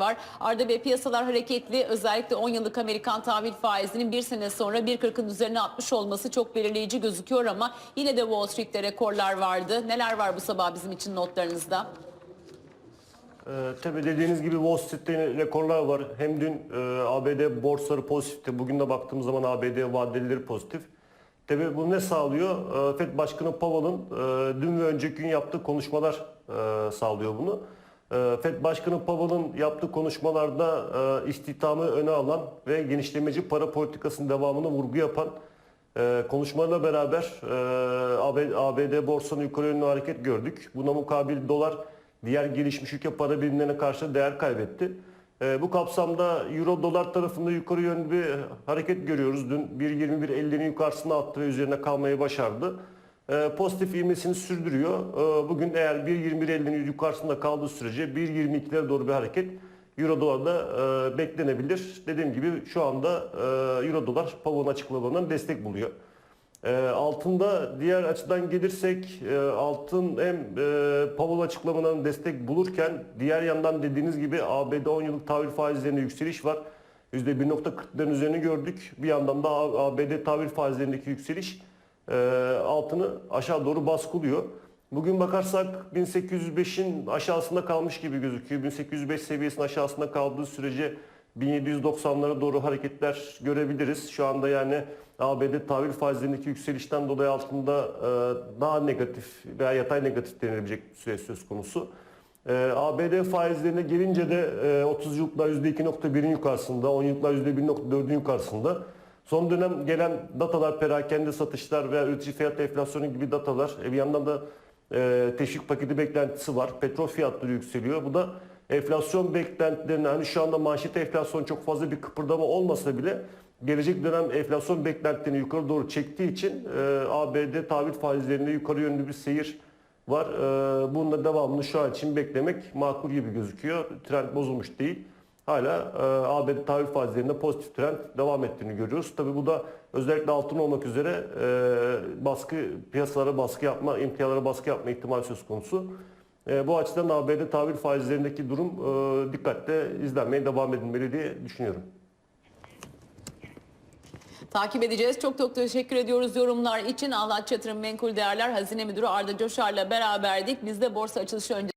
var. Arda Bey piyasalar hareketli. Özellikle 10 yıllık Amerikan tahvil faizinin bir sene sonra 1.40'ın üzerine atmış olması çok belirleyici gözüküyor ama yine de Wall Street'te rekorlar vardı. Neler var bu sabah bizim için notlarınızda? Ee, tabii dediğiniz gibi Wall Street'te rekorlar var. Hem dün e, ABD borsaları pozitifti. Bugün de baktığımız zaman ABD vadelileri pozitif. Tabii bu ne sağlıyor? Ee, FED Başkanı Powell'ın e, dün ve önceki gün yaptığı konuşmalar e, sağlıyor bunu. E, FED Başkanı Powell'ın yaptığı konuşmalarda e, istihdamı öne alan ve genişlemeci para politikasının devamını vurgu yapan ee, konuşmalarla beraber e, ABD, borsanın yukarı yönlü hareket gördük. Buna mukabil dolar diğer gelişmiş ülke para birimlerine karşı değer kaybetti. Ee, bu kapsamda euro dolar tarafında yukarı yönlü bir hareket görüyoruz. Dün 1.21.50'nin yukarısına attı ve üzerine kalmayı başardı. Ee, pozitif ivmesini sürdürüyor. Ee, bugün eğer 1.21.50'nin yukarısında kaldığı sürece 1.22'lere doğru bir hareket Euro dolarda e, beklenebilir. Dediğim gibi şu anda e, Euro dolar Powell'ın açıklamalarından destek buluyor. E, altında diğer açıdan gelirsek e, altın hem e, Powell açıklamalarından destek bulurken diğer yandan dediğiniz gibi ABD 10 yıllık tahvil faizlerinde yükseliş var. %1.40'ların üzerine gördük. Bir yandan da ABD tahvil faizlerindeki yükseliş e, altını aşağı doğru baskılıyor. Bugün bakarsak 1805'in aşağısında kalmış gibi gözüküyor. 1805 seviyesinin aşağısında kaldığı sürece 1790'lara doğru hareketler görebiliriz. Şu anda yani ABD tahvil faizlerindeki yükselişten dolayı altında e, daha negatif veya yatay negatif denilebilecek süreç söz konusu. E, ABD faizlerine gelince de e, 30 yıllıklar %2.1'in yukarısında, 10 yıllıklar %1.4'ün yukarısında. Son dönem gelen datalar, perakende satışlar veya üretici fiyat enflasyonu gibi datalar, e, bir yandan da e, teşvik paketi beklentisi var. Petrol fiyatları yükseliyor. Bu da enflasyon beklentilerine hani şu anda manşet enflasyon çok fazla bir kıpırdama olmasa bile gelecek dönem enflasyon beklentilerini yukarı doğru çektiği için e, ABD tahvil faizlerinde yukarı yönlü bir seyir var. E, bunun da devamını şu an için beklemek makul gibi gözüküyor. Trend bozulmuş değil. Hala e, ABD tahvil faizlerinde pozitif trend devam ettiğini görüyoruz. Tabii bu da özellikle altın olmak üzere e, baskı piyasalara baskı yapma, imtiyalara baskı yapma ihtimali söz konusu. E, bu açıdan ABD tahvil faizlerindeki durum e, dikkatle izlenmeye devam edilmeli diye düşünüyorum. Takip edeceğiz. Çok çok teşekkür ediyoruz yorumlar için. Ahlat Çatır'ın Menkul Değerler Hazine Müdürü Arda Coşar'la beraberdik. Biz de borsa açılışı önce